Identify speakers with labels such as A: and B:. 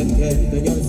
A: Ganda niya